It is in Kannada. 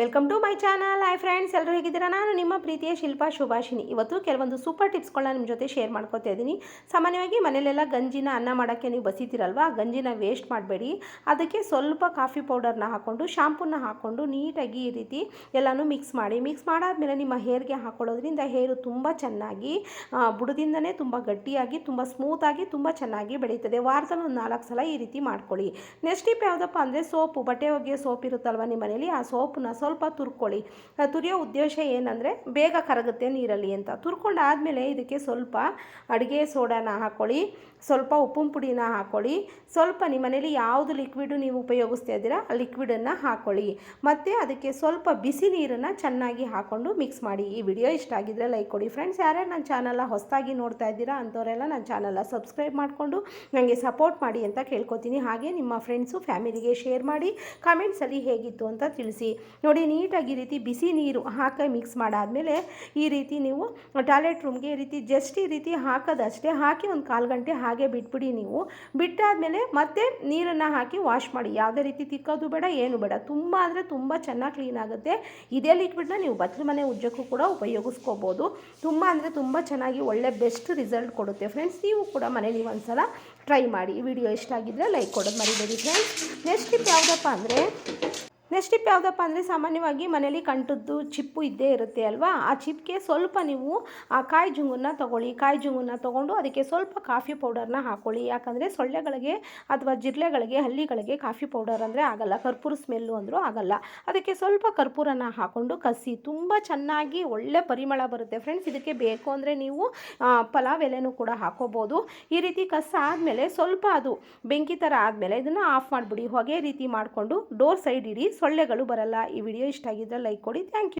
Welcome to my channel hi friends ಎಲ್ಲರೂ ಹೇಗಿದ್ದೀರಾ? ನಾನು ನಿಮ್ಮ ಪ್ರೀತಿಯ ಶಿಲ್ಪಾ ಶುಭಾಷಿನಿ ಇವತ್ತು ಕೆಲವೊಂದು ಸೂಪರ್ ಟಿಪ್ಸ್ಗಳನ್ನ ನಿಮ್ಮ ಜೊತೆ ಶೇರ್ ಮಾಡ್ಕೋತಾ ಇದ್ದೀನಿ. ಸಾಮಾನ್ಯವಾಗಿ ಮನೆಯಲ್ಲೆಲ್ಲ ಗಂಜಿನ ಅನ್ನ ಮಾಡೋಕ್ಕೆ ನೀವು ಬಸಿತೀರಲ್ವಾ? ಗಂಜಿನ ವೇಸ್ಟ್ ಮಾಡಬೇಡಿ. ಅದಕ್ಕೆ ಸ್ವಲ್ಪ ಕಾಫಿ ಪೌಡರ್ನ ಹಾಕ್ಕೊಂಡು ಶಾಂಪೂನ ಹಾಕ್ಕೊಂಡು ನೀಟಾಗಿ ಈ ರೀತಿ ಎಲ್ಲನೂ ಮಿಕ್ಸ್ ಮಾಡಿ. ಮಿಕ್ಸ್ ಮಾಡಾದ್ಮೇಲೆ ನಿಮ್ಮ ಹೇರ್ಗೆ ಹಾಕೊಳ್ಳೋದ್ರಿಂದ ಹೇರು ತುಂಬ ಚೆನ್ನಾಗಿ ಬುಡದಿಂದನೇ ತುಂಬ ಗಟ್ಟಿಯಾಗಿ, ತುಂಬ ಸ್ಮೂತಾಗಿ ತುಂಬ ಚೆನ್ನಾಗಿ ಬೆಳೀತದೆ. ವಾರದಲ್ಲಿ ಒಂದು ನಾಲ್ಕು ಸಲ ಈ ರೀತಿ ಮಾಡ್ಕೊಳ್ಳಿ. ನೆಕ್ಸ್ಟ್ ಟಿಪ್ ಯಾವುದಪ್ಪ ಅಂದರೆ ಸೋಪು. ಬಟ್ಟೆ ಒಗೆಯೋ ಸೋಪ್ ಇರುತ್ತಲ್ವ ನಿಮ್ಮ ಮನೇಲಿ ಆ ಸೋಪನ್ನ ತುರ್ಕೊಳ್ಳಿ. ಆ, ತುರಿಯೋ ಉದ್ದೇಶ ಏನಂದರೆ ಬೇಗ ಕರಗುತ್ತೆ ನೀರಲ್ಲಿ ಅಂತ. ತುರ್ಕೊಂಡು ಆದಮೇಲೆ ಇದಕ್ಕೆ ಸ್ವಲ್ಪ ಅಡುಗೆ ಸೋಡಾನ ಹಾಕ್ಕೊಳ್ಳಿ ಸ್ವಲ್ಪ ಉಪ್ಪಿನ ಪುಡಿನ ಹಾಕ್ಕೊಳ್ಳಿ ಸ್ವಲ್ಪ ನಿಮ್ಮ ಮನೇಲಿ ಯಾವುದು ಲಿಕ್ವಿಡು ನೀವು ಉಪಯೋಗಿಸ್ತಾ ಇದ್ದೀರಾ ಆ ಲಿಕ್ವಿಡನ್ನು ಹಾಕ್ಕೊಳ್ಳಿ ಮತ್ತು ಅದಕ್ಕೆ ಸ್ವಲ್ಪ ಬಿಸಿ ನೀರನ್ನು ಚೆನ್ನಾಗಿ ಹಾಕ್ಕೊಂಡು ಮಿಕ್ಸ್ ಮಾಡಿ. ಈ ವಿಡಿಯೋ ಇಷ್ಟ ಆಗಿದ್ರೆ ಲೈಕ್ ಕೊಡಿ. ಫ್ರೆಂಡ್ಸ್ ಯಾರ್ಯಾರು ನನ್ನ ಚಾನಲ್ನ ಹೊಸದಾಗಿ ನೋಡ್ತಾ ಇದ್ದೀರಾ ಅಂಥವರೆಲ್ಲ ನನ್ನ ಚಾನಲ್ನ ಸಬ್ಸ್ಕ್ರೈಬ್ ಮಾಡಿಕೊಂಡು ನನಗೆ ಸಪೋರ್ಟ್ ಮಾಡಿ ಅಂತ ಕೇಳ್ಕೊತೀನಿ. ಹಾಗೆ ನಿಮ್ಮ ಫ್ರೆಂಡ್ಸು ಫ್ಯಾಮಿಲಿಗೆ ಶೇರ್ ಮಾಡಿ ಕಮೆಂಟ್ಸಲ್ಲಿ ಹೇಗಿತ್ತು ಅಂತ ತಿಳಿಸಿ. ನೋಡಿ, ನೀಟಾಗಿ ಈ ರೀತಿ ಬಿಸಿ ನೀರು ಹಾಕಿ ಮಿಕ್ಸ್ ಮಾಡಾದಮೇಲೆ ಈ ರೀತಿ ನೀವು ಟಾಯ್ಲೆಟ್ ರೂಮ್ಗೆ ಈ ರೀತಿ ಜಸ್ಟ್ ಈ ರೀತಿ ಹಾಕೋದಷ್ಟೇ, ಹಾಕಿ ಒಂದು ಕಾಲು ಗಂಟೆ ಹಾಗೆ ಬಿಟ್ಬಿಡಿ ನೀವು. ಬಿಟ್ಟಾದಮೇಲೆ ಮತ್ತೆ ನೀರನ್ನು ಹಾಕಿ ವಾಶ್ ಮಾಡಿ. ಯಾವುದೇ ರೀತಿ ತಿಕ್ಕೋದು ಬೇಡ, ಏನು ಬೇಡ. ತುಂಬ ಅಂದರೆ ತುಂಬ ಚೆನ್ನಾಗಿ ಕ್ಲೀನ್ ಆಗುತ್ತೆ. ಇದೇ ಲಿಕ್ವಿಡ್ನ ನೀವು ಬಚ್ಚಲ ಮನೆ ಉಜ್ಜಕ್ಕೂ ಕೂಡ ಉಪಯೋಗಿಸ್ಕೋಬೋದು. ತುಂಬ ಅಂದರೆ ತುಂಬ ಚೆನ್ನಾಗಿ ಒಳ್ಳೆ ಬೆಸ್ಟ್ ರಿಸಲ್ಟ್ ಕೊಡುತ್ತೆ. ಫ್ರೆಂಡ್ಸ್, ನೀವು ಕೂಡ ಮನೇಲಿ ಒಂದ್ಸಲ ಟ್ರೈ ಮಾಡಿ. ವಿಡಿಯೋ ಇಷ್ಟ ಆಗಿದ್ದರೆ ಲೈಕ್ ಕೊಡೋದು ಮರಿಬೇಡಿ. ಫ್ರೆಂಡ್ಸ್, ನೆಕ್ಸ್ಟ್ ಟಿಪ್ ಯಾವುದಪ್ಪ ಅಂದರೆ ನೆಕ್ಸ್ಟ್ ಟಿಪ್ ಯಾವುದಪ್ಪ ಅಂದರೆ ಸಾಮಾನ್ಯವಾಗಿ ಮನೇಲಿ ಕಂಟದ್ದು ಚಿಪ್ಪು ಇದ್ದೇ ಇರುತ್ತೆ ಅಲ್ವಾ? ಆ ಚಿಪ್ಗೆ ಸ್ವಲ್ಪ ನೀವು, ಆ ಕಾಯಿ ಜುಂಗನ್ನ ತೊಗೊಳ್ಳಿ. ಕಾಯಿ ಜುಂಗುನ್ನ ತೊಗೊಂಡು ಅದಕ್ಕೆ ಸ್ವಲ್ಪ ಕಾಫಿ ಪೌಡರ್ನ ಹಾಕೊಳ್ಳಿ. ಯಾಕಂದರೆ ಸೊಳ್ಳೆಗಳಿಗೆ ಅಥವಾ ಜಿರಳೆಗಳಿಗೆ, ಹಲ್ಲಿಗಳಿಗೆ ಕಾಫಿ ಪೌಡರ್ ಅಂದರೆ ಆಗಲ್ಲ. ಕರ್ಪೂರ ಸ್ಮೆಲ್ಲು ಅಂದರೂ ಆಗಲ್ಲ. ಅದಕ್ಕೆ ಸ್ವಲ್ಪ ಕರ್ಪೂರನ ಹಾಕ್ಕೊಂಡು ಕಸಿ. ತುಂಬ ಚೆನ್ನಾಗಿ ಒಳ್ಳೆ ಪರಿಮಳ ಬರುತ್ತೆ ಫ್ರೆಂಡ್ಸ್ ಇದಕ್ಕೆ ಬೇಕು ಅಂದರೆ ನೀವು ಪಲಾವ್ ಎಲೆನೂ ಕೂಡ ಹಾಕೋಬೋದು. ಈ ರೀತಿ ಕಸ ಆದಮೇಲೆ ಸ್ವಲ್ಪ ಅದು ಬೆಂಕಿ ಥರ ಆದಮೇಲೆ ಇದನ್ನು ಆಫ್ ಮಾಡಿಬಿಡಿ. ಹೊಗೆ ರೀತಿ ಮಾಡಿಕೊಂಡು ಡೋರ್ ಸೈಡ್ ಇಡಿ. ಸೊಳ್ಳೆಗಳು ಬರಲ್ಲ. ಈ ವಿಡಿಯೋ ಇಷ್ಟ ಆಗಿದ್ದರೆ ಲೈಕ್ ಕೊಡಿ. Thank you.